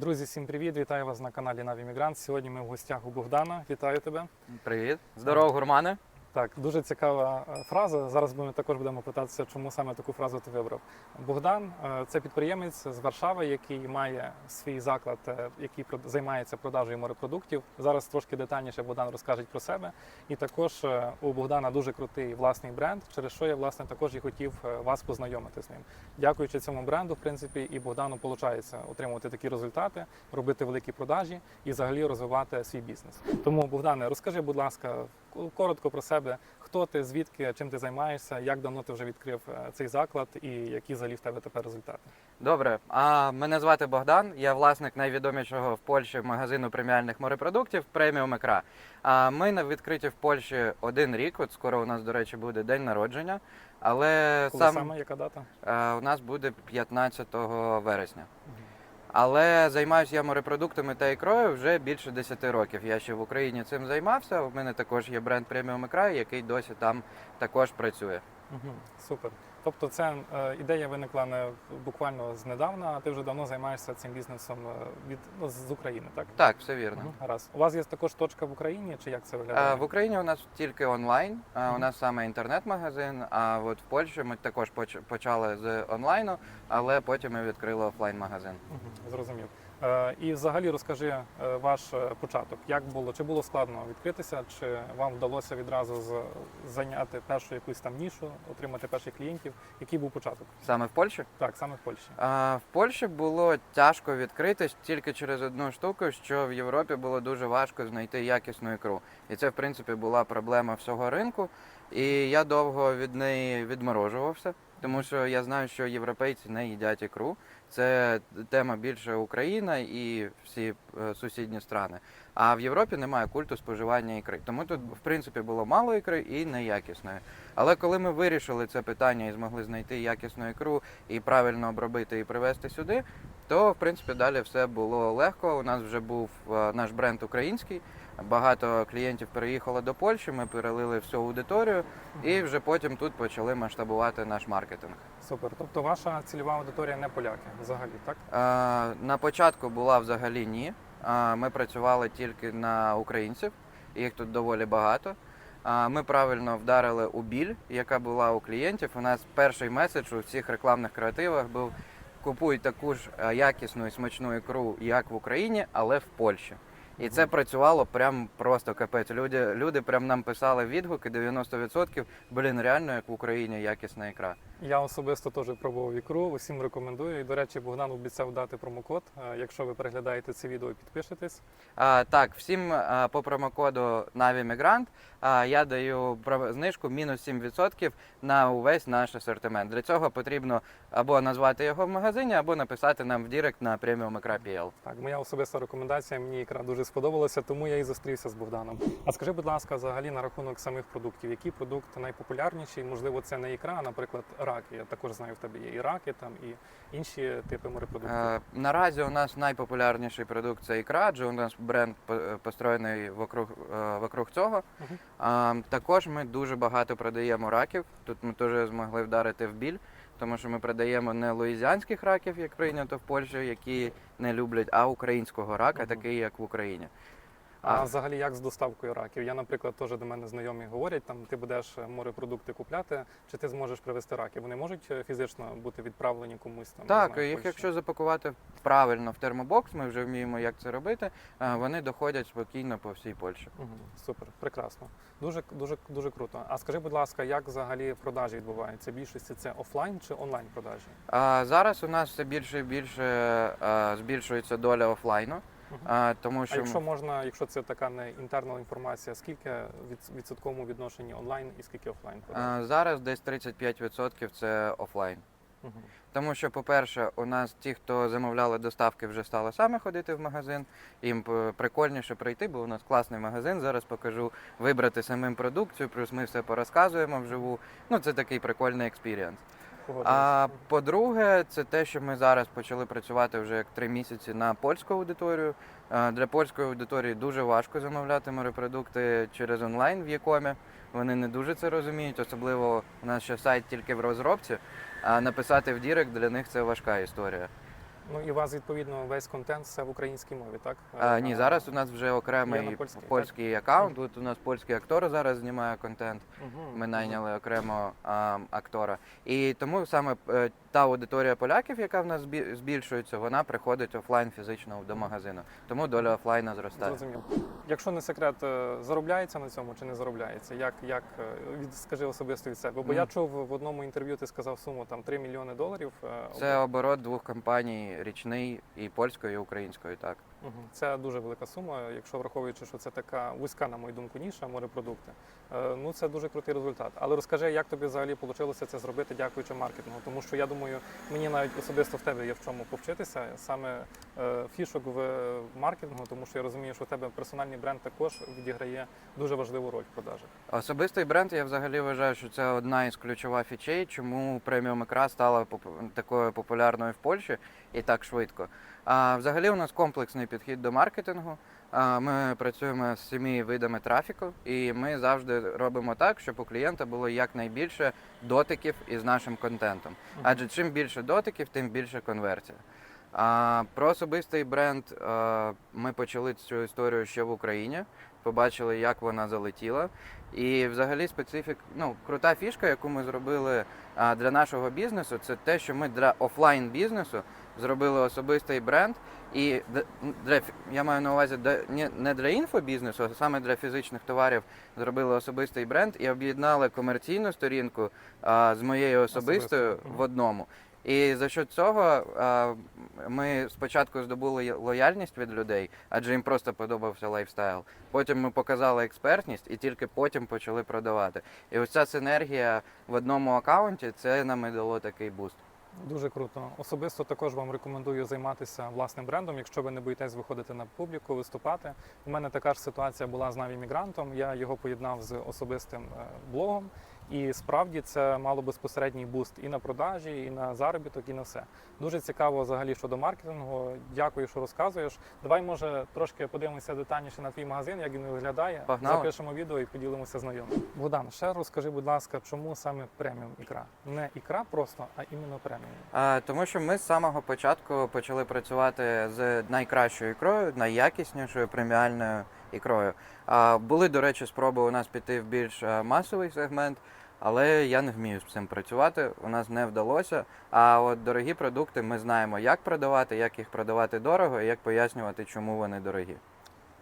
Друзі, всім привіт! Вітаю вас на каналі Наві Мігрант. Сьогодні ми в гостях у Богдана. Вітаю тебе. Привіт. Здорово, гурмани. Так, дуже цікава е, фраза. Зараз ми також будемо питатися, чому саме таку фразу ти вибрав. Богдан е, це підприємець з Варшави, який має свій заклад, е, який займається продажею морепродуктів. Зараз трошки детальніше Богдан розкаже про себе. І також у Богдана дуже крутий власний бренд, через що я власне також і хотів вас познайомити з ним. Дякуючи цьому бренду, в принципі, і Богдану виходить отримувати такі результати, робити великі продажі і взагалі розвивати свій бізнес. Тому, Богдане, розкажи, будь ласка, коротко про себе, хто ти, звідки, чим ти займаєшся, як давно ти вже відкрив е, цей заклад і які взагалі в тебе тепер результати. Добре. А мене звати Богдан. Я власник найвідомішого в Польщі магазину преміальних морепродуктів преміум Екра. А ми на відкриті в Польщі один рік. От скоро у нас, до речі, буде день народження. Але Коли сам саме яка дата? е, у нас буде 15 вересня. Але займаюся я морепродуктами та ікрою вже більше 10 років. Я ще в Україні цим займався. У мене також є бренд преміум ікра, який досі там також працює. Угу, супер. Тобто, це е, ідея виникла не буквально знедавна, а ти вже давно займаєшся цим бізнесом е, від ну, з України, так? Так, все вірно. Мгм, Гаразд. У вас є також точка в Україні, чи як це Е, виглядає? В Україні у нас тільки онлайн. е, У нас саме інтернет-магазин. А от в Польщі ми також поч- почали з онлайну, але потім ми відкрили офлайн-магазин. Мгм, Зрозумів. Е, І взагалі розкажи е, ваш е, початок. Як було? Чи було складно відкритися? Чи вам вдалося відразу зайняти першу якусь там нішу, отримати перших клієнтів? Який був початок? Саме в Польщі. Так, саме в Польщі. А, В Польщі було тяжко відкритись тільки через одну штуку, що в Європі було дуже важко знайти якісну ікру. І це, в принципі, була проблема всього ринку. І я довго від неї відморожувався, тому що я знаю, що європейці не їдять ікру. Це тема більше Україна і всі е, сусідні страни. А в Європі немає культу споживання ікри. Тому тут, в принципі, було мало ікри і неякісної. Але коли ми вирішили це питання і змогли знайти якісну ікру і правильно обробити і привезти сюди, то в принципі далі все було легко. У нас вже був е, наш бренд український. Багато клієнтів переїхало до Польщі. Ми перелили всю аудиторію, і вже потім тут почали масштабувати наш маркетинг. Супер. Тобто ваша цільова аудиторія не поляки взагалі, так? Е, На початку була взагалі ні. Е, Ми працювали тільки на українців, їх тут доволі багато. Ми правильно вдарили у біль, яка була у клієнтів. У нас перший меседж у всіх рекламних креативах був купуй таку ж е, якісну і смачну ікру, як в Україні, але в Польщі. І це працювало прям просто капець. Люди, люди прям нам писали відгуки 90%. Блін, реально як в Україні якісна ікра. Я особисто теж пробував ікру, усім рекомендую. І, до речі, Богдан обіцяв дати промокод. Е, Якщо ви переглядаєте це відео підпишетесь, А, так, всім а, по промокоду NaviMigrant а, я даю знижку мінус 7% на увесь наш асортимент. Для цього потрібно або назвати його в магазині, або написати нам в Дірект на premium.pl. Так, моя особиста рекомендація, мені ікра дуже сподобалася, тому я і зустрівся з Богданом. А скажи, будь ласка, взагалі на рахунок самих продуктів, який продукт найпопулярніший? Можливо, це не ікра, а, наприклад, раки. Я також знаю, в тебе є і раки там, і інші типи морепродуктів. Е, наразі у нас найпопулярніший продукт це ікра, адже у нас бренд построєний вокруг, е, вокруг цього. Мгм. А, також ми дуже багато продаємо раків. Тут ми теж змогли вдарити в біль, тому що ми продаємо не луїзіанських раків, як прийнято в Польщі, які не люблять, а українського рака, такий як в Україні. А А. взагалі як з доставкою раків? Я, наприклад, теж до мене знайомі говорять, там ти будеш е, морепродукти купляти, чи ти зможеш привезти раки? Вони можуть е, фізично бути відправлені комусь там? Так, знаю, їх Польщі? якщо запакувати правильно в термобокс, ми вже вміємо, як це робити. е, Вони доходять спокійно по всій Польщі. Мгм, Супер, прекрасно. Дуже дуже дуже круто. А скажи, будь ласка, як взагалі продажі відбуваються? Більшості це офлайн чи онлайн продажі? А зараз у нас все більше і більше е, збільшується доля офлайну, Е, тому А що якщо можна, якщо це така не інтерна інформація, скільки від відсотковому відношенні онлайн і скільки офлайн е, зараз десь 35% це офлайн. Мгм. Тому що, по-перше, у нас ті, хто замовляли доставки, вже стали саме ходити в магазин. Їм прикольніше прийти, бо у нас класний магазин. Зараз покажу вибрати самим продукцію, плюс ми все порозказуємо вживу. Ну, це такий прикольний експірієнс. А по-друге, це те, що ми зараз почали працювати вже як три місяці на польську аудиторію. Е, Для польської аудиторії дуже важко замовляти морепродукти через онлайн в Якомі. Вони не дуже це розуміють, особливо у нас ще сайт тільки в розробці. А написати в Дірект для них це важка історія. Ну і у вас відповідно весь контент все в українській мові, так? А, ні, зараз у нас вже Є окремий на польській, польський аккаунт. Тут у нас польський актор зараз знімає контент. мгм. Ми найняли окремо а, актора. І тому саме е, та аудиторія поляків, яка в нас збі- збільшується, вона приходить офлайн фізично до магазину. Тому доля офлайна зростає. Зрозумів. Якщо не секрет, е, заробляється на цьому чи не заробляється? Як, як е, від, скажи особисто від себе? Бо я Мгм. чув в одному інтерв'ю, ти сказав суму там 3 мільйони доларів. е, Це оборот двох компаній річний і польської, і української. Так Це дуже велика сума, якщо враховуючи, що це така вузька, на мою думку, ніша морепродукти. Е, Ну це дуже крутий результат. Але розкажи, як тобі взагалі вийшло це зробити, дякуючи маркетингу. Тому що я думаю, мені навіть особисто в тебе є в чому повчитися, саме е, фішок в маркетингу, тому що я розумію, що у тебе персональний бренд також відіграє дуже важливу роль в продажах. Особистий бренд, я взагалі вважаю, що це одна із ключових фічей, чому преміум ікра стала такою популярною в Польщі і так швидко. А взагалі у нас комплексний підхід до маркетингу. Ми працюємо з семи видами трафіку, і ми завжди робимо так, щоб у клієнта було якнайбільше дотиків із нашим контентом. Адже чим більше дотиків, тим більше конверсія. А, про особистий бренд а, ми почали цю історію ще в Україні, побачили, як вона залетіла. І взагалі специфік, ну, крута фішка, яку ми зробили а, для нашого бізнесу, це те, що ми для офлайн бізнесу зробили особистий бренд. І для я маю на увазі не для інфобізнесу, а саме для фізичних товарів зробили особистий бренд і об'єднали комерційну сторінку а, з моєю особистою мгм. в одному. І за що цього а, ми спочатку здобули лояльність від людей, адже їм просто подобався лайфстайл. Потім ми показали експертність і тільки потім почали продавати. І ось ця синергія в одному аккаунті це нам і дало такий буст. Дуже круто. Особисто також вам рекомендую займатися власним брендом, якщо ви не боїтесь виходити на публіку, виступати. У мене така ж ситуація була з Навімігрантом. Я його поєднав з особистим е, блогом, і справді це мало безпосередній буст і на продажі, і на заробіток, і на все. Дуже цікаво взагалі щодо маркетингу. Дякую, що розказуєш. Давай, може, трошки подивимося детальніше на твій магазин, як він виглядає. Погнали. Запишемо відео і поділимося знайомим. Богдан, ще розкажи, будь ласка, чому саме преміум ікра? Не ікра просто, а іменно преміум. А, тому що ми з самого початку почали працювати з найкращою ікрою, найякіснішою преміальною ікрою. Були, до речі, спроби у нас піти в більш масовий сегмент, але я не вмію з цим працювати. У нас не вдалося. А от дорогі продукти ми знаємо, як продавати, як їх продавати дорого і як пояснювати, чому вони дорогі.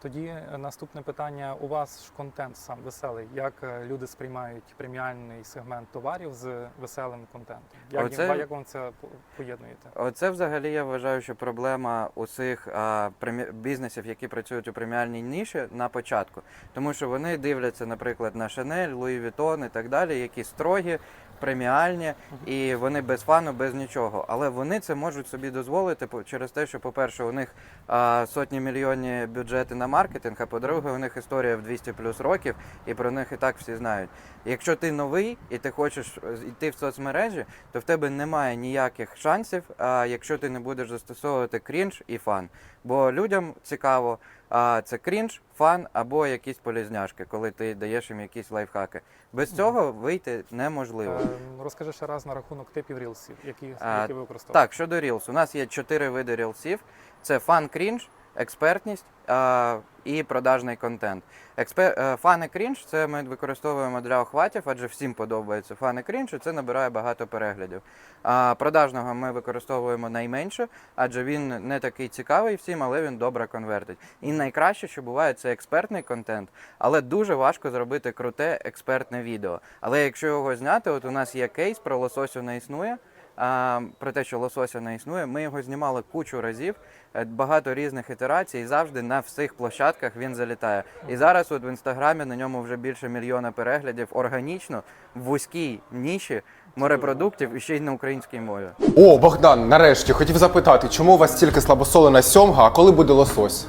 Тоді е, наступне питання: у вас ж контент сам веселий. Як е, люди сприймають преміальний сегмент товарів з веселим контентом? Як, Оце- їм- як вам це поєднуєте? Оце взагалі я вважаю, що проблема усіх а, премі... бізнесів, які працюють у преміальній ніші на початку. Тому що вони дивляться, наприклад, на Chanel, Louis Vuitton і так далі, які строгі, преміальні, і вони без фану, без нічого. Але вони це можуть собі дозволити через те, що, по-перше, у них а, сотні мільйонні бюджети на маркетинг, а по-друге, у них історія в 200 плюс років, і про них і так всі знають. Якщо ти новий і ти хочеш е, йти в соцмережі, то в тебе немає ніяких шансів, а, якщо ти не будеш застосовувати крінж і фан. Бо людям цікаво, а, це крінж, фан або якісь полізняшки, коли ти даєш їм якісь лайфхаки. Без цього вийти неможливо. Е, розкажи ще раз на рахунок типів рілсів, які, які ви використовуєте. Так, щодо рілс, у нас є чотири види рілсів: це фан крінж, експертність а, і продажний контент. Експер... е, Фан крінж це ми використовуємо для охватів, адже всім подобається фан і крінж, і це набирає багато переглядів. А продажного ми використовуємо найменше, адже він не такий цікавий всім, але він добре конвертить. І найкраще, що буває, це експертний контент, але дуже важко зробити круте експертне відео. Але якщо його зняти, от у нас є кейс про лососю не існує. А, про те, що лосося не існує, ми його знімали кучу разів, е, багато різних ітерацій, і завжди на всіх площадках він залітає. І зараз, от в інстаграмі, на ньому вже більше мільйона переглядів органічно в вузькій ніші морепродуктів і ще й на українській мові. О, Богдан, нарешті хотів запитати, чому у вас стільки слабосолена сьомга, а коли буде лосось?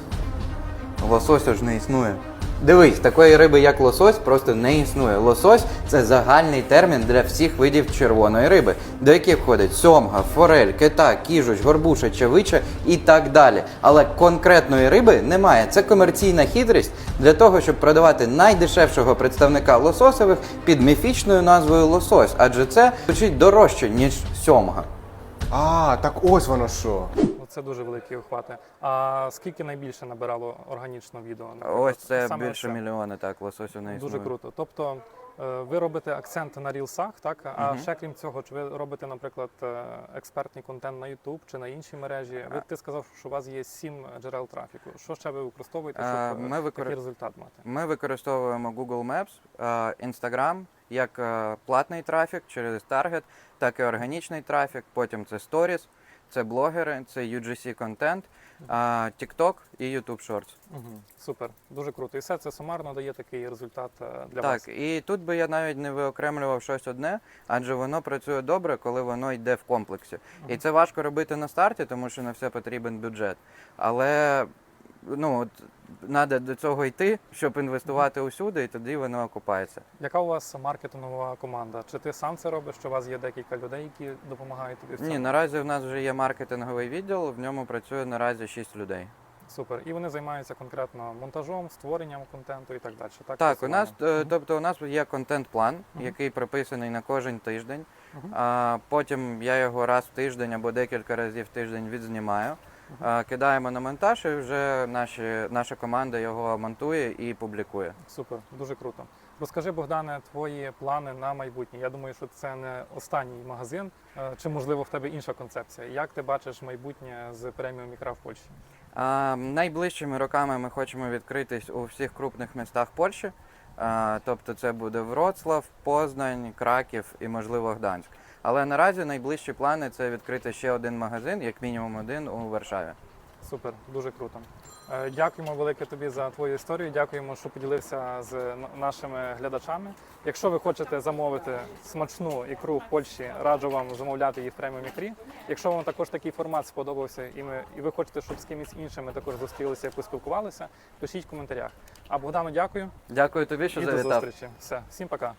Лосося ж не існує. Дивись, такої риби, як лосось, просто не існує. Лосось це загальний термін для всіх видів червоної риби, до яких входить сьомга, форель, кита, кіжуч, горбуша, чавича і так далі. Але конкретної риби немає. Це комерційна хитрість для того, щоб продавати найдешевшого представника лососових під міфічною назвою лосось, адже це звучить дорожче, ніж сьомга. А, так ось воно що. Це дуже великі охвати. А скільки найбільше набирало органічно відео? Ось це Саме більше це. мільйона, так, лососю не існує. Дуже круто. Тобто е, ви робите акцент на рілсах, так? А Мгм. ще крім цього, чи ви робите, наприклад, е, експертний контент на YouTube чи на іншій мережі? Ви ти сказав, що у вас є сім джерел трафіку. Що ще ви використовуєте, щоб А, е, ми такий результат мати? Ми використовуємо Google Maps, е, Instagram як е, платний трафік через таргет, так і органічний трафік. Потім це Stories, це блогери, це UGC контент, TikTok і YouTube Shorts. Угу. Супер, дуже круто. І все це сумарно дає такий результат е, для так, вас. і тут би я навіть не виокремлював щось одне, адже воно працює добре, коли воно йде в комплексі. І це важко робити на старті, тому що на все потрібен бюджет. Але ну, от, треба до цього йти, щоб інвестувати усюди, і тоді воно окупається. Яка у вас маркетингова команда? Чи ти сам це робиш? Чи у вас є декілька людей, які допомагають тобі в цьому? Ні, наразі в нас вже є маркетинговий відділ, в ньому працює наразі 6 людей. Супер. І вони займаються конкретно монтажом, створенням контенту і так далі. Так, Так, у нас, е, тобто у нас є контент-план, Мгм. який прописаний на кожен тиждень. Мгм. А, потім я його раз в тиждень або декілька разів в тиждень відзнімаю. Кидаємо на монтаж, і вже наші, наша команда його монтує і публікує. Супер, дуже круто. Розкажи, Богдане, твої плани на майбутнє. Я думаю, що це не останній магазин, чи можливо в тебе інша концепція. Як ти бачиш майбутнє з преміум ікра в Польщі? А, найближчими роками ми хочемо відкритись у всіх крупних містах Польщі. А, тобто це буде Вроцлав, Познань, Краків і, можливо, Гданськ. Але наразі найближчі плани це відкрити ще один магазин, як мінімум один у Варшаві. Супер, дуже круто. Е, Дякуємо велике тобі за твою історію. Дякуємо, що поділився з нашими глядачами. Якщо ви хочете замовити смачну ікру в Польщі, раджу вам замовляти її в преміум ікрі. Якщо вам також такий формат сподобався, і ми і ви хочете, щоб з кимось іншим ми також зустрілися і поспілкувалися, пишіть в коментарях. А Богдану, дякую Дякую тобі, що і до зустрічі. Все, всім пока.